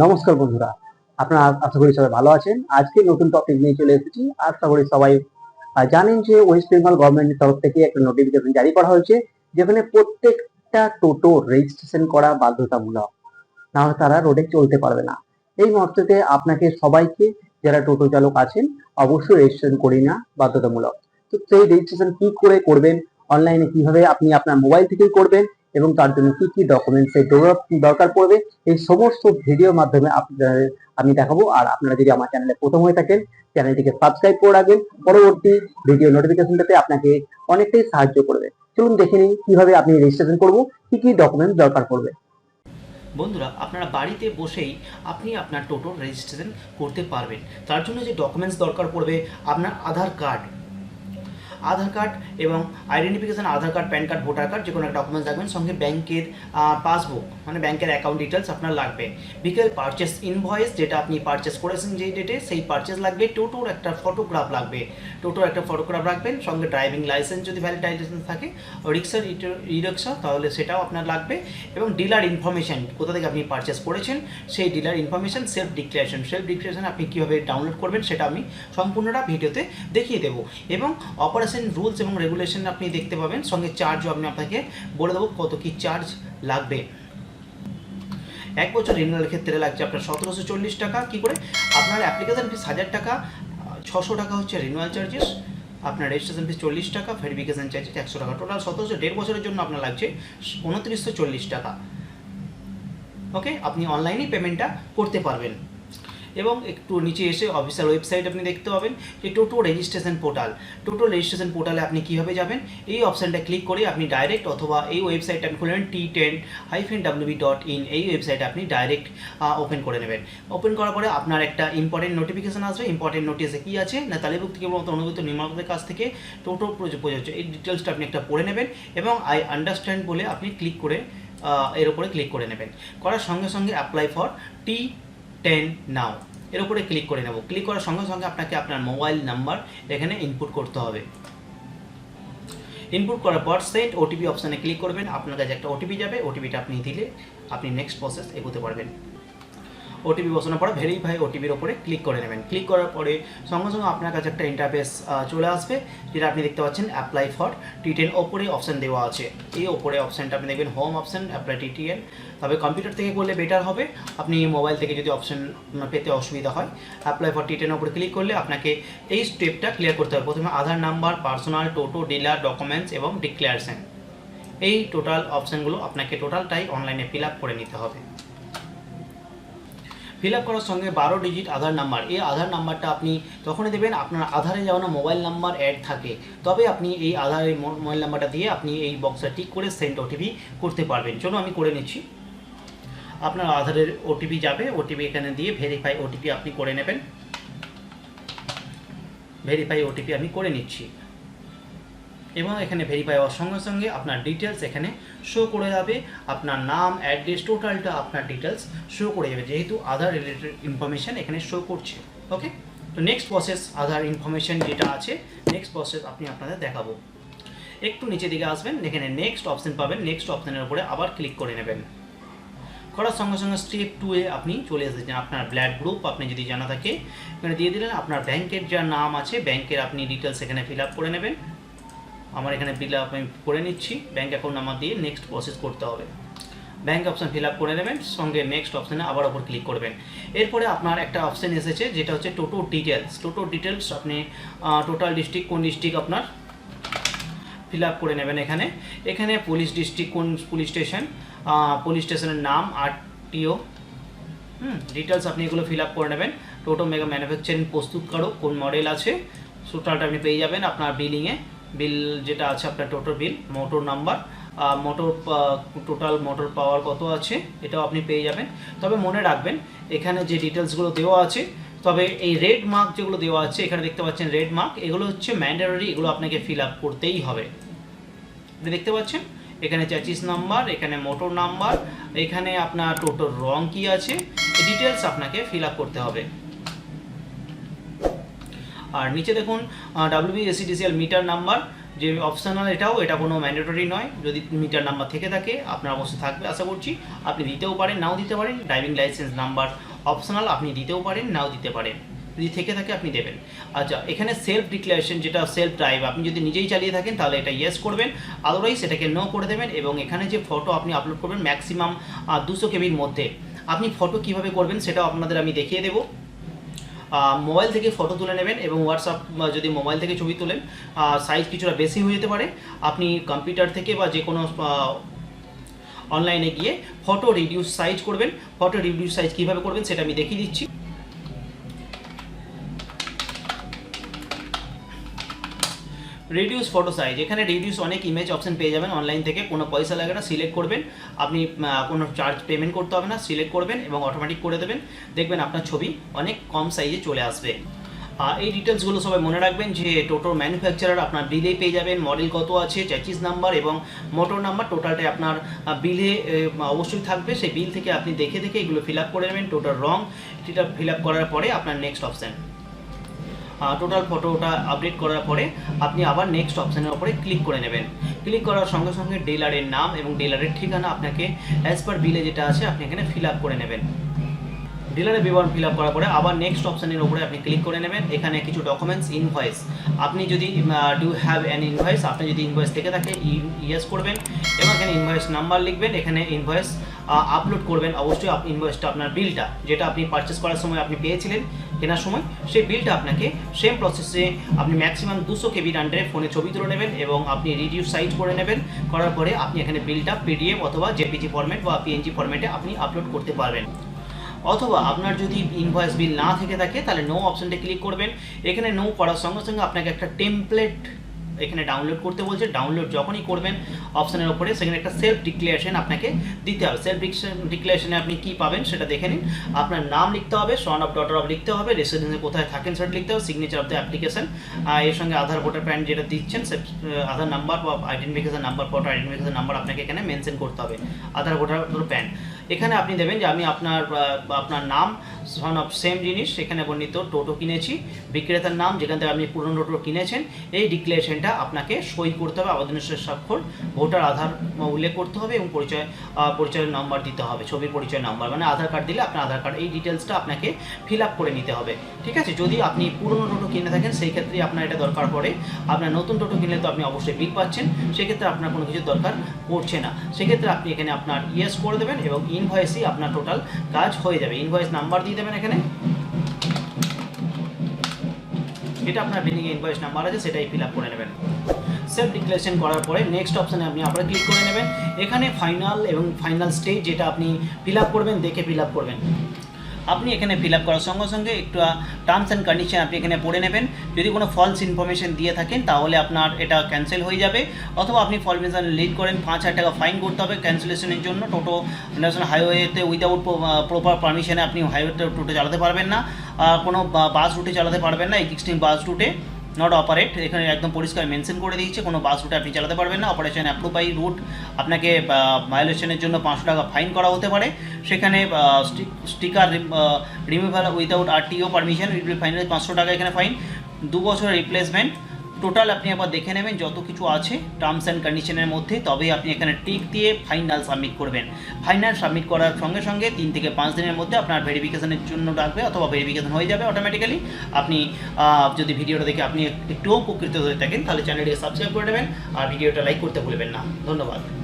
নমস্কার বন্ধুরা, আপনারা আশা করি সবাই ভালো আছেন। আজকে নতুন টপিক নিয়ে চলে এসেছি। আশা করি সবাই জানেন যে ওয়েস্ট বেঙ্গল গভর্নমেন্টের তরফ থেকে একটা নোটিফিকেশন জারি করা হয়েছে, যেখানে প্রত্যেকটা টোটো রেজিস্ট্রেশন করা বাধ্যতামূলক। নাহলে তারা রোডে চলতে পারবে না। এই মুহূর্তে আপনাকে সবাইকে, যারা টোটো চালক আছেন, অবশ্যই রেজিস্ট্রেশন করি না বাধ্যতামূলক। তো সেই রেজিস্ট্রেশন কি করে করবেন অনলাইনে কীভাবে আপনি আপনার মোবাইল থেকেই করবেন এবং তার জন্য কি কি ডকুমেন্টস দরকার পড়বে, এই সমস্ত ভিডিওর মাধ্যমে আপনাদের আমি দেখাবো। আর আপনারা যদি আমার চ্যানেলে প্রথম হয়ে থাকেন চ্যানেলটিকে সাবস্ক্রাইব করে রাখবেন। পরবর্তী ভিডিও নোটিফিকেশন পেতে আপনাকে অনেকটাই সাহায্য করবে। চলুন দেখে নিন কীভাবে আপনি রেজিস্ট্রেশন করব, কি কি ডকুমেন্টস দরকার পড়বে। বন্ধুরা, আপনারা বাড়িতে বসেই আপনি আপনার টোটোর রেজিস্ট্রেশন করতে পারবেন। তার জন্য যে ডকুমেন্টস দরকার পড়বে, আপনার আধার কার্ড আধার কার্ড এবং identification Aadhaar card, PAN card, voter card যে কোনো একটা ডকুমেন্টস রাখবেন, সঙ্গে ব্যাংকের পাসবুক মানে ব্যাংকের অ্যাকাউন্ট ডিটেলস আপনার লাগবে। বিকেল পারচেস ইনভয়েস যেটা আপনি পারচেস করেছেন যেই ডেটে সেই পারচেস লাগবে। টোটোর একটা ফটোগ্রাফ লাগবে। টোটোর একটা ফটোগ্রাফ রাখবেন, সঙ্গে ড্রাইভিং লাইসেন্স যদি ভ্যালিড লাইসেন্স থাকে রিক্সার রিক্সা তাহলে সেটাও আপনার লাগবে। এবং ডিলার ইনফরমেশন কোথা থেকে আপনি পারচেস করেছেন, সেই dealer information self declaration self declaration আপনি কীভাবে ডাউনলোড করবেন, সেটা আমি সম্পূর্ণটা ভিডিওতে দেখিয়ে দেবো। এবং অপারেশন রুলস এবং রেগুলেশন আপনি দেখতে পাবেন। সঙ্গে চার্জও আমি আপনাকে বলে দেবো কত কি চার্জ লাগবে। এক বছর রিনিউয়াল ক্ষেত্রে লাগছে আপনার সতেরোশো চল্লিশ টাকা, কি করে? আপনার অ্যাপ্লিকেশন ফিস হাজার টাকা, ছশো টাকা হচ্ছে রিনিউয়াল চার্জেস আপনার রেজিস্ট্রেশন ফিস চল্লিশ টাকা ভেরিফিকেশন চার্জেস একশো টাকা। টোটাল সতেরোশো দেড় বছরের জন্য আপনার লাগছে উনত্রিশশো চল্লিশ টাকা। ওকে আপনি অনলাইনেই পেমেন্টটা করতে পারবেন। এবং একটু নিচে এসে অফিসিয়াল ওয়েবসাইট আপনি দেখতে পাবেন যে toto registration portal toto registration পোর্টালে আপনি কীভাবে যাবেন? এই অপশানটা ক্লিক করে আপনি ডাইরেক্ট অথবা এই ওয়েবসাইটটা আপনি খুলে নেবেন T ten hyphen WB dot in এই ওয়েবসাইটে আপনি ডাইরেক্ট ওপেন করে নেবেন। ওপেন করার পরে আপনার একটা ইম্পর্টেন্ট নোটিফিকেশান আসবে। ইম্পর্টেন্ট নোটিসে কী আছে? না তালিভুক্ত কেবল অনুভূত নির্মাতাদের কাছ থেকে টোটো প্রযোজ্য। এই ডিটেলসটা আপনি একটা পড়ে নেবেন এবং আই আন্ডারস্ট্যান্ড বলে আপনি ক্লিক করে এর উপরে ক্লিক করে নেবেন। করার সঙ্গে সঙ্গে apply for T ten now এর উপরে ক্লিক করে নেব। ক্লিক করার সঙ্গে সঙ্গে আপনাকে আপনার মোবাইল নাম্বার এখানে ইনপুট করতে হবে। ইনপুট করার পর সেন্ট ওটিপি অপশানে ক্লিক করবেন। আপনার কাছে একটা ওটিপি যাবে। ওটিপিটা আপনি দিলে আপনি নেক্সট প্রসেস এগোতে পারবেন। ওটিপি বসানোর পরে ভেরিফাই ওটিপির ওপরে ক্লিক করে নেবেন। ক্লিক করার পরে সঙ্গে সঙ্গে আপনার কাছে একটা ইন্টারফেস চলে আসবে, যেটা আপনি দেখতে পাচ্ছেন অ্যাপ্লাই ফর টি টেন ওপরে অপশান দেওয়া আছে। এই ওপরে অপশানটা আপনি দেখবেন home option apply T ten তবে কম্পিউটার থেকে করলে বেটার হবে। আপনি মোবাইল থেকে যদি অপশান পেতে অসুবিধা হয় অ্যাপ্লাই ফর টি টেনের উপরে ক্লিক করলে আপনাকে এই স্টেপটা ক্লিয়ার করতে হবে। প্রথমে Aadhaar number personal toto dealer documents এবং ডিক্লারেশন এই টোটাল অপশানগুলো আপনাকে টোটালটাই অনলাইনে ফিল আপ করে নিতে হবে। ফিল আপ করার সঙ্গে বারো ডিজিট আধার নাম্বার এই আধার নাম্বারটা আপনি তখনই দেবেন আপনার আধারে যেমন মোবাইল নাম্বার অ্যাড থাকে। তবে আপনি এই আধারের মোবাইল নাম্বারটা দিয়ে আপনি এই বক্সটা টিক করে সেন্ড ওটিপি করতে পারবেন। চলো আমি করে নিচ্ছি। আপনার আধারের ওটিপি যাবে। ওটিপি এখানে দিয়ে ভেরিফাই ওটিপি আপনি করে নেবেন। ভেরিফাই ওটিপি আমি করে নিচ্ছি। এবং এখানে ভেরিফাই হওয়ার সঙ্গে সঙ্গে আপনার ডিটেলস এখানে শো করে যাবে। আপনার নাম অ্যাড্রেস টোটালটা আপনার ডিটেলস শো করে যাবে, যেহেতু আধার রিলেটেড ইনফরমেশান এখানে শো করছে। ওকে তো নেক্সট প্রসেস আধার ইনফরমেশান যেটা আছে নেক্সট প্রসেস আপনি আপনাদের দেখাবো। একটু নিচে দিকে আসবেন, এখানে নেক্সট অপশন পাবেন। নেক্সট অপশানের উপরে আবার ক্লিক করে নেবেন। করার সঙ্গে সঙ্গে স্টেপ টুয়ে আপনি চলে এসেছেন। আপনার ব্লাড গ্রুপ আপনি যদি জানা থাকে, এখানে দিয়ে দিলেন, আপনার ব্যাংকের যা নাম আছে ব্যাংকের আপনি ডিটেলস এখানে ফিল আপ করে নেবেন। আমার এখানে ফিল আপ আমি করে নিচ্ছি। ব্যাঙ্ক অ্যাকাউন্ট নাম্বার দিয়ে নেক্সট প্রসেস করতে হবে। ব্যাঙ্ক অপশান ফিল আপ করে নেবেন, সঙ্গে নেক্সট অপশানে আবার ওপর ক্লিক করবেন। এরপরে আপনার একটা অপশান এসেছে, যেটা হচ্ছে টোটো ডিটেলস টোটো ডিটেলস আপনি টোটাল ডিস্ট্রিক্ট কোন ডিস্ট্রিক্ট আপনার? ফিল আপ করে নেবেন এখানে। এখানে পুলিশ ডিস্ট্রিক্ট কোন পুলিশ স্টেশন পুলিশ স্টেশনের নাম আরটিও হুম ডিটেলস আপনি এগুলো ফিল আপ করে নেবেন। টোটো মেগা ম্যানুফ্যাকচারিং প্রস্তুতকারক কোন মডেল আছে? টোটালটা আপনি পেয়ে যাবেন আপনার বিলিংয়ে বিল যেটা আছে আপনার toto bill, motor number motor total motor power কত আছে এটাও আপনি পেয়ে যাবেন। তবে মনে রাখবেন, এখানে যে ডিটেলসগুলো দেওয়া আছে, তবে এই রেড মার্ক যেগুলো দেওয়া আছে, এখানে দেখতে পাচ্ছেন রেড মার্ক এগুলো হচ্ছে ম্যান্ডেটরি এগুলো আপনাকে ফিল আপ করতেই হবে। আপনি দেখতে পাচ্ছেন? এখানে চ্যাচিস নাম্বার এখানে মোটর নাম্বার এখানে আপনার টোটোর রং কি আছে ডিটেলস আপনাকে ফিল আপ করতে হবে। আর নিচে দেখুন ডাব্লিউবি এসিডিসিএল মিটার নাম্বার যে অপশনাল এটাও, এটা কোনো ম্যান্ডেটরি নয়। যদি মিটার নাম্বার থেকে থাকে, আপনার অবশ্যই থাকবে, আশা করছি। আপনি দিতেও পারেন, নাও দিতে পারেন। ড্রাইভিং লাইসেন্স নাম্বার অপশনাল আপনি দিতেও পারেন, নাও দিতে পারেন। যদি থেকে থাকে, আপনি দেবেন। আচ্ছা এখানে সেলফ ডিক্লারেশন যেটা সেলফ ড্রাইভ আপনি যদি নিজেই চালিয়ে থাকেন, তাহলে এটা ইয়েস করবেন। আদারওয়াইজ এটাকে নো করে দেবেন এবং এখানে যে ফটো আপনি আপলোড করবেন ম্যাক্সিমাম দুশো কেবির মধ্যে। আপনি ফটো কীভাবে করবেন, সেটাও আপনাদের আমি দেখিয়ে দেবো। মোবাইল থেকে ফটো তুলে নেবেন এবং হোয়াটসঅ্যাপ যদি মোবাইল থেকে ছবি তোলেন সাইজ কিছুটা বেশি হয়ে যেতে পারে। আপনি কম্পিউটার থেকে বা যে কোনো অনলাইনে গিয়ে ফটো রিডিউস সাইজ করবেন। ফটো রিডিউস সাইজ কীভাবে করবেন সেটা আমি দেখিয়ে দিচ্ছি। রিডিউস ফটো সাইজ এখানে রিডিউস অনেক ইমেজ অপশন পেয়ে যাবেন অনলাইন থেকে। কোনো পয়সা লাগে না সিলেক্ট করবেন। আপনি কোনো চার্জ পেমেন্ট করতে হবে না সিলেক্ট করবেন এবং অটোমেটিক করে দেবেন। দেখবেন আপনার ছবি অনেক কম সাইজে চলে আসবে। এই ডিটেলসগুলো সবাই মনে রাখবেন যে টোটোর ম্যানুফ্যাকচারার আপনার বিলে পেয়ে যাবেন মডেল কত আছে চ্যাচিস নাম্বার এবং মোটর নাম্বার টোটালটাই আপনার বিলে অবশ্যই থাকবে। সেই বিল থেকে আপনি দেখে দেখে এগুলো ফিল আপ করে নেবেন। টোটাল রং এটা ফিল আপ করার পরে আপনার নেক্সট অপশান টোটাল ফটোটা আপডেট করার পরে আপনি আবার নেক্সট অপশানের উপরে ক্লিক করে নেবেন। ক্লিক করার সঙ্গে সঙ্গে ডিলারের নাম এবং ডিলারের ঠিকানা আপনাকে অ্যাজ পার বিলে যেটা আছে আপনি এখানে ফিল আপ করে নেবেন। ডিলারের বিবরণ ফিল আপ করার পরে আবার নেক্সট অপশানের উপরে আপনি ক্লিক করে নেবেন। এখানে কিছু ডকুমেন্টস ইনভয়েস আপনি যদি ডু হ্যাভ অ্যান ইনভয়েস আপনি যদি ইনভয়েস থেকে থাকে ইয়েস করবেন। এবং এখানে ইনভয়েস নাম্বার লিখবেন। এখানে ইনভয়েস আপলোড করবেন। অবশ্যই ইনভয়েসটা আপনার বিলটা যেটা আপনি পারচেস করার সময় আপনি পেয়েছিলেন কেনার সময় সেই বিলটা আপনাকে সেম প্রসেসে আপনি ম্যাক্সিমাম দুশো কেবির আন্ডারে ফোনে ছবি তুলে নেবেন এবং আপনি রিডিউস সাইজ করে নেবেন। করার পরে আপনি এখানে বিলটা পিডিএফ অথবা জেপিজি ফরম্যাট বা পিএনজি ফরম্যাটে আপনি আপলোড করতে পারবেন। অথবা আপনার যদি ইনভয়েস বিল না থেকে থাকে, তাহলে নো অপশানটা ক্লিক করবেন। এখানে নো করার সঙ্গে সঙ্গে আপনাকে একটা টেমপ্লেট এখানে ডাউনলোড করতে বলছে ডাউনলোড যখনই করবেন অপশানের ওপরে সেখানে একটা সেলফ ডিক্লারেশন আপনাকে দিতে হবে। সেলফ ডিক্লারেশনে আপনি কি পাবেন সেটা দেখে নিন। আপনার নাম লিখতে হবে সন অফ ডটার অফ লিখতে হবে রেসিডেন্সে কোথায় থাকেন সেটা লিখতে হবে সিগনেচার অফ দ্য অ্যাপ্লিকেশন এর সঙ্গে আধার ভোটার প্যান যেটা দিচ্ছেন সে আধার নাম্বার বা identification number photo identification number আপনাকে এখানে মেনশন করতে হবে, আধার ভোটার প্যান। এখানে আপনি দেবেন যে আমি আপনার আপনার নাম সন অফ সেম জিনিস সেখানে বর্ণিত টোটো কিনেছি বিক্রেতার নাম যেখান থেকে আপনি পুরনো টোটো কিনেছেন এই ডিক্লারেশনটা আপনাকে সই করতে হবে আবেদনের স্বাক্ষর ভোটার আধার উল্লেখ করতে হবে এবং পরিচয় আহ, পরিচয়ের নাম্বার দিতে হবে ছবির পরিচয় নাম্বার মানে আধার কার্ড দিলে আপনার আধার কার্ড এই ডিটেলসটা আপনাকে ফিল আপ করে নিতে হবে ঠিক আছে? যদি আপনি পুরনো টোটো কিনে থাকেন সেই ক্ষেত্রে আপনার এটা দরকার পড়ে আপনার নতুন টোটো কিনলে তো আপনি অবশ্যই বিল পাচ্ছেন সেক্ষেত্রে আপনার কোনো কিছু দরকার পড়ছে না সেক্ষেত্রে আপনি এখানে আপনার ইয়েস করে দেবেন এবং ইনভয়েসই আপনার টোটাল কাজ হয়ে যাবে ইনভয়েস নাম্বার দিয়ে দেবেন এখানে। এটা আপনার বিলিং ইনভয়েস নাম্বার আছে, সেটাই ফিল আপ করে নেবেন। সেলফ ডিক্লারেশন করার পরে নেক্সট অপশানে আপনি আবার ক্লিক করে নেবেন। এখানে ফাইনাল এবং ফাইনাল স্টেজ যেটা আপনি ফিল আপ করবেন, দেখে ফিল আপ করবেন। আপনি এখানে ফিল আপ করার সঙ্গে সঙ্গে একটু টার্মস অ্যান্ড কন্ডিশন আপনি এখানে পড়ে নেবেন। যদি কোনো ফলস ইনফরমেশন দিয়ে থাকেন, তাহলে আপনার এটা ক্যান্সেল হয়ে যাবে। অথবা আপনি ফলমেশন লিড করেন, পাঁচ হাজার টাকা ফাইন করতে হবে ক্যান্সেলেশনের জন্য। টোটো ন্যাশনাল হাইওয়েতে উইদাউট প্রপার পারমিশনে আপনি হাইওয়েতে টোটো চালাতে পারবেন না। কোনো বাস রুটে চালাতে পারবেন না এক্সিস্টিং বাস রুটে নট অপারেট এখানে একদম পরিষ্কার মেনশন করে দিয়েছে, কোনো বাস রুটে আপনি চালাতে পারবেন না অপারেশন অ্যাপ্রুভ বাই রুট আপনাকে ভায়োলেশনের জন্য পাঁচশো টাকা ফাইন করা হতে পারে। সেখানে sticker removal without RTO permission final পাঁচশো টাকা এখানে ফাইন দু বছরের রিপ্লেসমেন্ট টোটাল আপনি একবার দেখে নেবেন যত কিছু আছে টার্মস অ্যান্ড কন্ডিশনের মধ্যে, তবেই আপনি এখানে টিক দিয়ে ফাইনাল সাবমিট করবেন। ফাইনাল সাবমিট করার সঙ্গে সঙ্গে তিন থেকে পাঁচ দিনের মধ্যে আপনার ভেরিফিকেশনের জন্য ডাকবে অথবা ভেরিফিকেশন হয়ে যাবে অটোমেটিক্যালি আপনি যদি ভিডিওটা দেখে আপনি একটুও উপকৃত হয়ে থাকেন, তাহলে চ্যানেলটি সাবস্ক্রাইব করে নেবেন আর ভিডিওটা লাইক করতে ভুলবেন না। ধন্যবাদ।